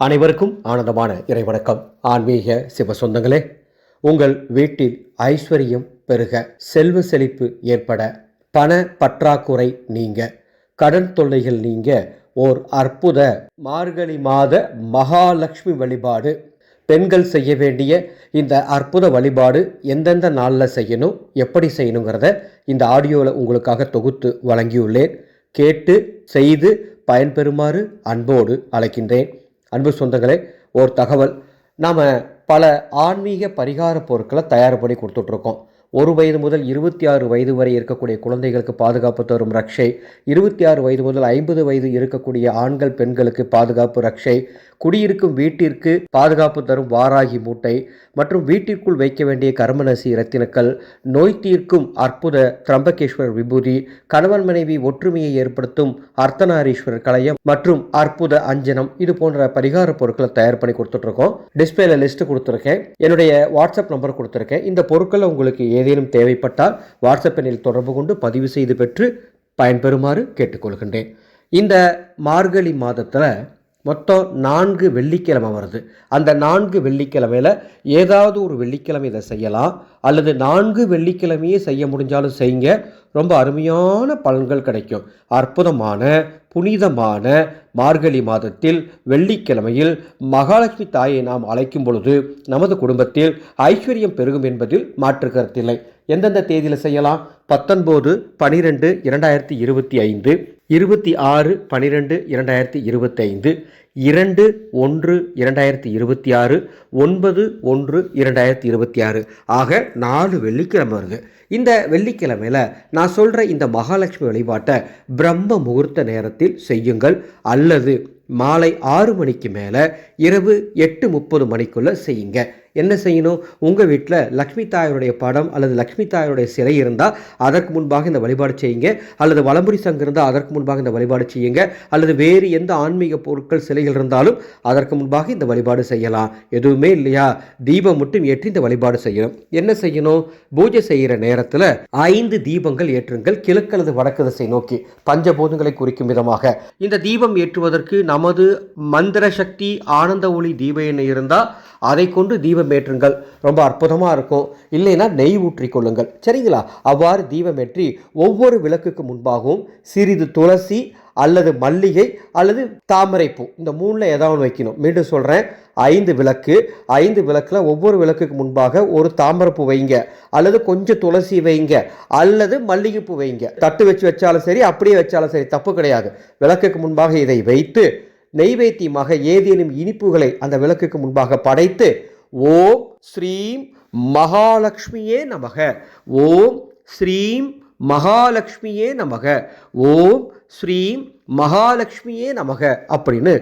அனைவருக்கும் ஆனந்தமான இறைவணக்கம். ஆன்மீக சிவ சொந்தங்களே உங்கள் வீட்டில் ஐஸ்வர்யம் பெருக செல்வ செழிப்பு ஏற்பட பண பற்றாக்குறை நீங்க கடன் தொல்லைகள் நீங்க ஓர் அற்புத மார்கழி மாத மகாலட்சுமி வழிபாடு பெண்கள் செய்ய வேண்டிய இந்த அற்புத வழிபாடு எந்தெந்த நாளில் செய்யணும் எப்படி செய்யணுங்கிறத இந்த ஆடியோவில் உங்களுக்காக தொகுத்து வழங்கியுள்ளேன். கேட்டு செய்து பயன்பெறுமாறு அன்போடு அழைக்கின்றேன். அன்பு சொந்தங்களே ஒரு தகவல். நாம் பல ஆன்மீக பரிகார பொருட்களை தயார் பண்ணி கொடுத்துட்ருக்கோம். ஒரு வயது முதல் இருபத்தி ஆறு வயது வரை இருக்கக்கூடிய குழந்தைகளுக்கு பாதுகாப்பு தரும் ரக்ஷை இருபத்தி ஆறு வயது முதல் ஐம்பது வயது இருக்கக்கூடிய ஆண்கள் பெண்களுக்கு பாதுகாப்பு ரக்ஷை குடியிருக்கும் வீட்டிற்கு பாதுகாப்பு தரும் வாராகி மூட்டை மற்றும் வீட்டிற்குள் வைக்க வேண்டிய கர்மநசி இரத்தினக்கல் நோய் தீர்க்கும் அற்புத திரம்பகேஸ்வரர் விபூதி கணவன் மனைவி ஒற்றுமையை ஏற்படுத்தும் அர்த்தநாரீஸ்வரர் கலையம் மற்றும் அற்புத அஞ்சனம் இது போன்ற பரிகார பொருட்களை தயார் பண்ணி கொடுத்துட்ருக்கோம். டிஸ்பிளேல லிஸ்ட் கொடுத்துருக்கேன். என்னுடைய வாட்ஸ்அப் நம்பர் கொடுத்துருக்கேன். இந்த பொருட்களை உங்களுக்கு ஏதேனும் தேவைப்பட்டால் வாட்ஸ்அப் எண்ணில் தொடர்பு கொண்டு பதிவு செய்து பெற்று பயன்பெறுமாறு கேட்டுக்கொள்கின்றேன். இந்த மார்கழி மாதத்தில் மொத்தம் நான்கு வெள்ளிக்கிழமை வருது. அந்த நான்கு வெள்ளிக்கிழமையில் ஏதாவது ஒரு வெள்ளிக்கிழமை இதை செய்யலாம். அல்லது நான்கு வெள்ளிக்கிழமையே செய்ய முடிஞ்சாலும் செய்யுங்க. ரொம்ப அருமையான பலன்கள் கிடைக்கும். அற்புதமான புனிதமான மார்கழி மாதத்தில் வெள்ளிக்கிழமையில் மகாலட்சுமி தாயை நாம் அழைக்கும் பொழுது நமது குடும்பத்தில் ஐஸ்வர்யம் பெருகும் என்பதில் மாற்று கருத்தில்லை எந்தெந்த தேதியில் செய்யலாம்? பத்தொன்பது பனிரெண்டு இரண்டாயிரத்தி இருபத்தி ஐந்து இருபத்தி ஆறு பனிரெண்டு இரண்டாயிரத்தி இருபத்தி ஐந்து இரண்டு ஒன்று இரண்டாயிரத்தி இருபத்தி ஆறு ஒன்பது ஒன்று இரண்டாயிரத்தி இருபத்தி ஆறு. ஆக நாலு வெள்ளிக்கிழமை வருது. இந்த வெள்ளிக்கிழமையில் நான் சொல்கிற இந்த மகாலட்சுமி வழிபாட்டை பிரம்ம முகூர்த்த நேரத்தில் செய்யுங்கள். அல்லது மாலை ஆறு மணிக்கு மேலே இரவு எட்டு முப்பது மணிக்குள்ளே செய்யுங்க. என்ன செய்யணும்? உங்கள் வீட்டில் லக்ஷ்மி தாயருடைய படம் அல்லது லக்ஷ்மி தாயருடைய சிலை இருந்தால் அதற்கு முன்பாக இந்த வழிபாடு செய்யுங்க. அல்லது வலம்புரி சங்கம் இருந்தால் அதற்கு முன்பாக இந்த வழிபாடு செய்யுங்க. அல்லது வேறு எந்த ஆன்மீக பொருட்கள் சிலைகள் இருந்தாலும் அதற்கு முன்பாக இந்த வழிபாடு செய்யலாம். எதுவுமே இல்லையா? தீபம் மட்டும் ஏற்றி இந்த வழிபாடு செய்யணும். என்ன செய்யணும்? பூஜை செய்கிற நேரத்தில் ஐந்து தீபங்கள் ஏற்றுங்கள். கிழக்கு அல்லது வடக்கு திசை நோக்கி. பஞ்சபூதங்களை குறிக்கும் விதமாக. இந்த தீபம் ஏற்றுவதற்கு நமது மந்திர சக்தி ஆனந்த ஒளி தீப எண்ணெய் இருந்தால் அதை கொண்டு தீபம் ஏற்றுங்கள் ரொம்ப அற்புதமாக இருக்கும். இல்லைன்னா நெய் ஊற்றிக் கொள்ளுங்கள். சரிங்களா? அவ்வாறு தீபமேற்றி ஒவ்வொரு விளக்குக்கு முன்பாகவும் சிறிது துளசி அல்லது மல்லிகை அல்லது தாமரைப்பூ இந்த மூணில் ஏதாவது வைக்கணும். மீண்டும் சொல்கிறேன் ஐந்து விளக்கு. ஐந்து விளக்கில் ஒவ்வொரு விளக்குக்கு முன்பாக ஒரு தாமரைப்பூ வைங்க. அல்லது கொஞ்சம் துளசி வைங்க. அல்லது மல்லிகைப்பூ வைங்க. தட்டு வச்சு வச்சாலும் சரி அப்படியே வச்சாலும் சரி தப்பு கிடையாது. விளக்குக்கு முன்பாக இதை வைத்து நெய்வேத்தியமாக ஏதேனும் இனிப்புகளை அந்த விளக்குக்கு முன்பாக படைத்து ஓம் ஸ்ரீம் மகாலட்சுமியே நமக. ஓம் ஸ்ரீம் மகாலட்சுமியே நமக. ஓம் ஸ்ரீம் மகாலட்சுமியே நமக அப்படின்னு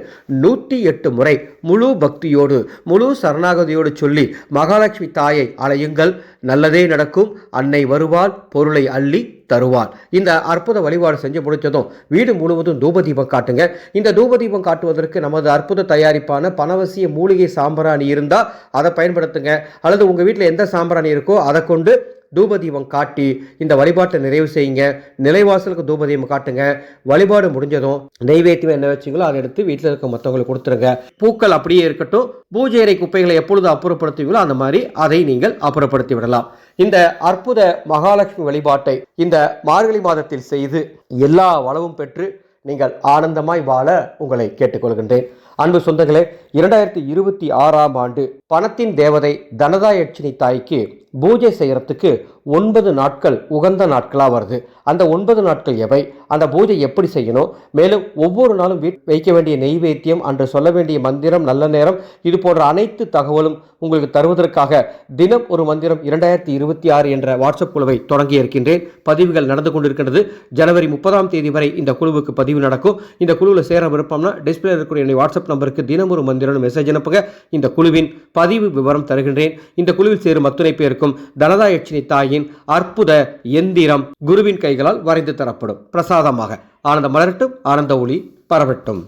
நூற்றி எட்டு முறை முழு பக்தியோடு முழு சரணாகதியோடு சொல்லி மகாலட்சுமி தாயை அலையுங்கள். நல்லதே நடக்கும். அன்னை வருவாள் பொருளை அள்ளி தருவாள். இந்த அற்புத வழிபாடு செஞ்சு முடித்ததும் வீடு முழுவதும் தூபதீபம் காட்டுங்க. இந்த தூபதீபம் காட்டுவதற்கு நமது அற்புத தயாரிப்பான பணவசிய மூலிகை சாம்பிராணி இருந்தால் அதை பயன்படுத்துங்க. அல்லது உங்கள் வீட்டில் எந்த சாம்பிராணி இருக்கோ அதை கொண்டு தூபதீபம் காட்டி இந்த வழிபாட்டை நிறைவு செய்யுங்க. நிலைவாசலுக்கு தூபதீபம் காட்டுங்க. வழிபாடு முடிஞ்சதும் நெய்வேத்தியம் என்ன வச்சிங்களோ அதை எடுத்து வீட்டில் இருக்க மற்றவங்களுக்கு கொடுத்துருங்க. பூக்கள் அப்படியே இருக்கட்டும். பூஜை அறை குப்பைகளை எப்பொழுது அப்புறப்படுத்துவீங்களோ அந்த மாதிரி அதை நீங்கள் அப்புறப்படுத்தி விடலாம். இந்த அற்புத மகாலட்சுமி வழிபாட்டை இந்த மார்கழி மாதத்தில் செய்து எல்லா வளமும் பெற்று நீங்கள் ஆனந்தமாய் வாழ உங்களை கேட்டுக்கொள்கின்றேன். அன்பு சொந்தங்களே இரண்டாயிரத்தி இருபத்தி ஆறாம் ஆண்டு பணத்தின் தேவதை தனதாயட்சினி தாய்க்கு பூஜை செய்கிறதுக்கு ஒன்பது நாட்கள் உகந்த நாட்களாக வருது. அந்த ஒன்பது நாட்கள் எவை? அந்த பூஜை எப்படி செய்யணும்? மேலும் ஒவ்வொரு நாளும் வீட் வைக்க வேண்டிய நெய்வேத்தியம் அன்று சொல்ல வேண்டிய மந்திரம் நல்ல நேரம் இது போன்ற அனைத்து தகவலும் உங்களுக்கு தருவதற்காக தினம் ஒரு மந்திரம் இரண்டாயிரத்தி இருபத்தி ஆறு என்ற வாட்ஸ்அப் குழுவை தொடங்கி இருக்கின்றேன். பதிவுகள் நடந்து கொண்டிருக்கின்றது. ஜனவரி முப்பதாம் தேதி வரை இந்த குழுவுக்கு பதிவு நடக்கும். இந்த குழுவில் சேர விருப்பம்னா டிஸ்பிளே இருக்கக்கூடிய என்னுடைய வாட்ஸ்அப் நம்பருக்கு தினம் ஒரு மந்திரம் மெசேஜ் அனுப்புங்க. இந்த குழுவின் பதிவு விவரம் தருகின்றேன். இந்த குழுவில் சேரும் அத்துணை பேருக்கும் தனதாயட்சினி தாயின் அற்புத எந்திரம் குருவின் கைகளால் வரைந்து தரப்படும். பிரசாதமாக ஆனந்த மலரட்டும் ஆனந்த ஒளி பரவட்டும்.